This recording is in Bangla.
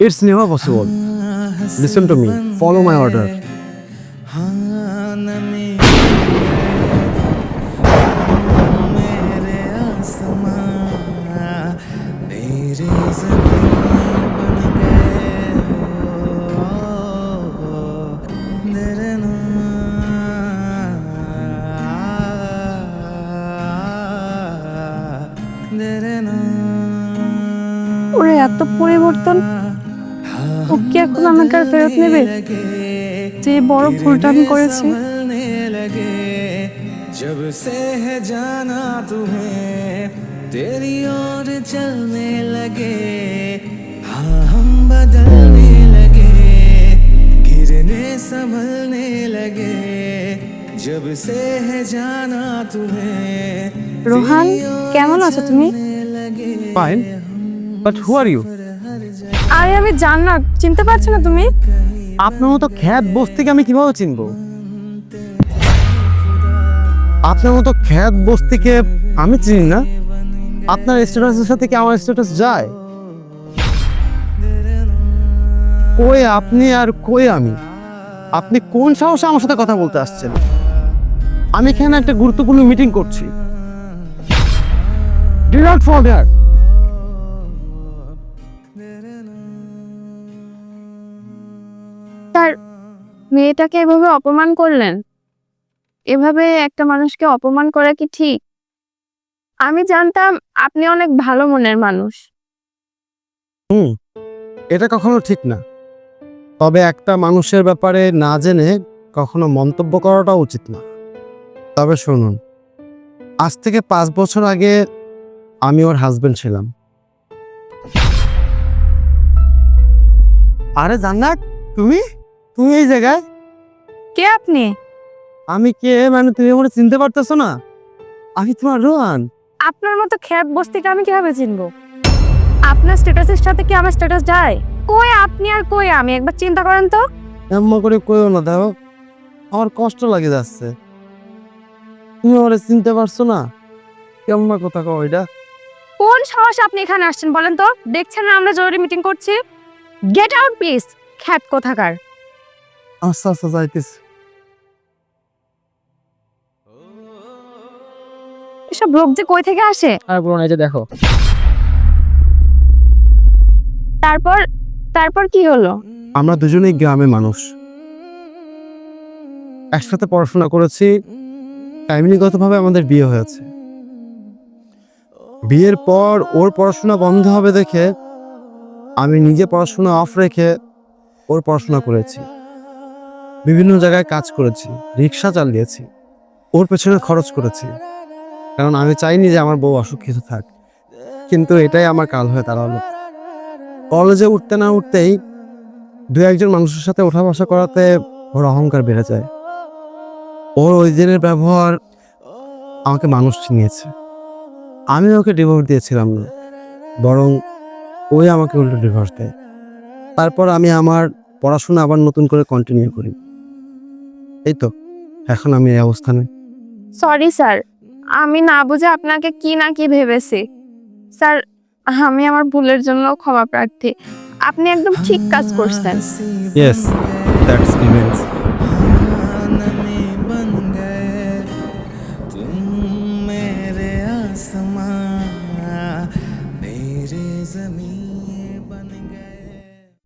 It's never possible. Listen to me. Follow my order. ওরে এত পরিবর্তন ও কি এখন আমাকে আর ফেরত নেবে যে বড় ভুলটা আমি করেছি जब से है जाना तुम्हें तेरी ओर चलने लगे हाँ हम बदलने लगे गिरने संभलने लगे जब से है जाना तुम्हें রোহান কেমন আছো তুমি Fine. But who are you? আরে, আমি জান্নাত চিনতে পারছ না তুমি? আপনার মতো খ্যাত বস্তিকে আমি কীভাবে চিনবো? আপনার মতো খ্যাত বস্তিকে আমি চিনি না। আপনার স্ট্যাটাসের সাথে কি আমার স্ট্যাটাস যায়? কই আপনি আর কই আমি? আপনি কোন সাহসে আমার সাথে কথা বলতে আসছেন? আমি এখানে একটা গুরুত্বপূর্ণ মিটিং করছি। ডি নট ফর দ্যাট মেয়েটাকে এভাবে অপমান করলেন? এভাবে একটা মানুষকে অপমান করা কি ঠিক? আমি জানতাম আপনি অনেক ভালো মনের মানুষ। হুম, এটা কখনো ঠিক না। তবে একটা মানুষের ব্যাপারে না জেনে কখনো মন্তব্য করাটা উচিত না। তবে শুনুন, আজ থেকে পাঁচ বছর আগে আমি ওর হাজবেন্ড ছিলাম। আরে জান্নাত, তুমি? তুমি এই জায়গায়? কে আপনি? আমি কে? মানে তুমি আমার চিনতে পারতেছো না? আমি তোমার রোহান। আপনার মতো খ্যাত বস্তিকে আমি কীভাবে চিনবো? আপনার স্ট্যাটাসের সাথে কি আমার স্ট্যাটাস যায়? কই আপনি আর কই আমি? একবার চিন্তা করেন তো। এমন করে কইও না দেখো। আমার কষ্ট লাগে যাচ্ছে। তুমি আমার চিনতে পারছ না? কেমন কথা কও এটা? কোন সাহস আপনি এখানে আসছেন বলেন তো? দেখছেন না আমরা জরুরি মিটিং করছি? গেট আউট প্লিজ খ্যাত কোথাকার। আচ্ছা আচ্ছা যাইতেছি। এসব লোক যে কই থেকে আসে? আর বলো এই যে দেখো। তারপর তারপর কি হলো? আমরা দুজনেই গ্রামে মানুষ। একসাথে পড়াশোনা করেছি ফ্যামিলিগতভাবে আমাদের বিয়ে হয়েছে। বিয়ের পর ওর পড়াশোনা বন্ধ হবে দেখে আমি নিজে পড়াশোনা অফ রেখে ওর পড়াশোনা করেছি। বিভিন্ন জায়গায় কাজ করেছি রিক্সা চালিয়েছি, ওর পেছনে খরচ করেছি। কারণ আমি চাইনি যে আমার বউ অসুখিত থাক। কিন্তু এটাই আমার কাল হয়ে দাঁড়াল। কলেজে উঠতে না উঠতেই দু একজন মানুষের সাথে ওঠা বসা করাতে ওর অহংকার বেড়ে যায়। ওর ওই দিনের ব্যবহার আমাকে মানুষ চিনিয়েছে। আমি ওকে ডিভোর্স দিয়েছিলাম না, বরং ওই আমাকে উল্টো ডিভোর্স দেয়। তারপর আমি আমার পড়াশোনা আবার নতুন করে কন্টিনিউ করি। এই তো এখন আমি এই অবস্থানে। সরি স্যার আমি না বুঝে আপনাকে কি না কি ভেবেছি। স্যার আমি আমার ভুলের জন্য ক্ষমা প্রার্থী। আপনি একদম ঠিক কাজ করছেন। Yes that's revenge